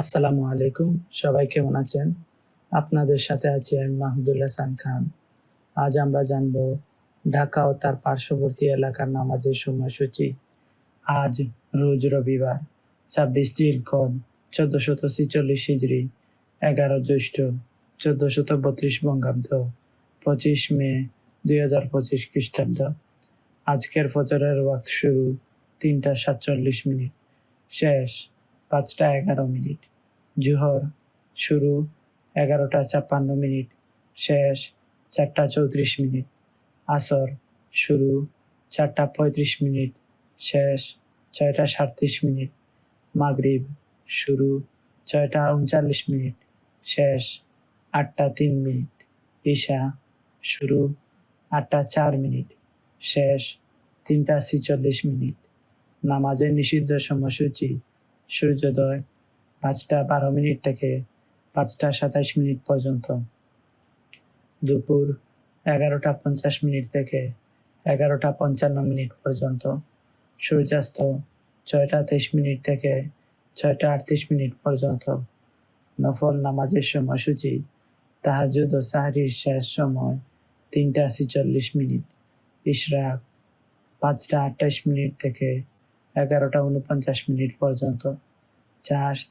আসসালামু আলাইকুম। সবাই কেমন আছেন? আপনাদের সাথে আছি আমি মাহমুদুল হাসান খান। আজ আমরা জানব ঢাকা ও তার পার্শ্ববর্তী এলাকার নামাজের সময়সূচি। আজ রোজ রবিবার, ছাব্বিশ জিলকদ, চোদ্দশত ছিচল্লিশ হিজড়ি এগারো জ্যৈষ্ঠ, চোদ্দশত বত্রিশ বঙ্গাব্দ, পঁচিশ মে দুই হাজার পঁচিশ খ্রিস্টাব্দ। আজকের ফজরের ওয়াক্ত শুরু তিনটা সাতচল্লিশ মিনিট। শেষ। পাঁচটা এগারো মিনিট। জুহর শুরু এগারোটা ছাপ্পান্ন মিনিট, শেষ চারটা চৌত্রিশ মিনিট, আসর শুরু চারটা পঁয়ত্রিশ মিনিট, শেষ ছয়টা সাতত্রিশ মিনিট, মাগরিব শুরু ছয়টা উনচাল্লিশ মিনিট, শেষ আটটা তিন মিনিট, ঈশা শুরু আটটা চার মিনিট, শেষ তিনটা ছিচল্লিশ মিনিট। নামাজের নিষিদ্ধ সময়সূচি সূর্যোদয় পাঁচটা বারো মিনিট থেকে পাঁচটা সাতাশ মিনিট পর্যন্ত। দুপুর এগারোটা পঞ্চাশ মিনিট থেকে এগারোটা পঞ্চান্ন মিনিট পর্যন্ত। সূর্যাস্ত ছয়টা তেইশ মিনিট থেকে ছয়টা আটত্রিশ মিনিট পর্যন্ত। নফল নামাজের সময়সূচি তাহাজুদ ও সাহারির শেষ সময় তিনটা ছিচল্লিশ মিনিট। ইশরাক পাঁচটা আটাইশ মিনিট থেকে এগারোটা উনপঞ্চাশ মিনিট পর্যন্ত। চাষত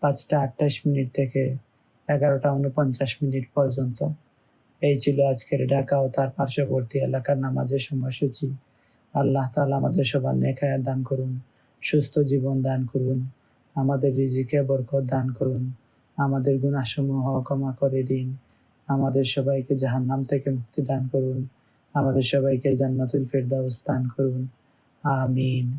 পাঁচটা আটাইশ মিনিট থেকে এগারোটা উনপঞ্চাশ মিনিট পর্যন্ত। এই ছিল আজকের ঢাকা ও তার পার্শ্ববর্তী এলাকার নামাজের সময়সূচি। আল্লাহ তাআলা আমাদের সবার নেখায়া দান করুন, সুস্থ জীবন দান করুন, আমাদের রিজিকে বরকত দান করুন, আমাদের গুণাসমূহ ক্ষমা করে দিন, আমাদের সবাইকে জাহান্নাম থেকে মুক্তি দান করুন, আমাদের সবাইকে জান্নাতুল ফেরদাউস দান করুন। আমিন।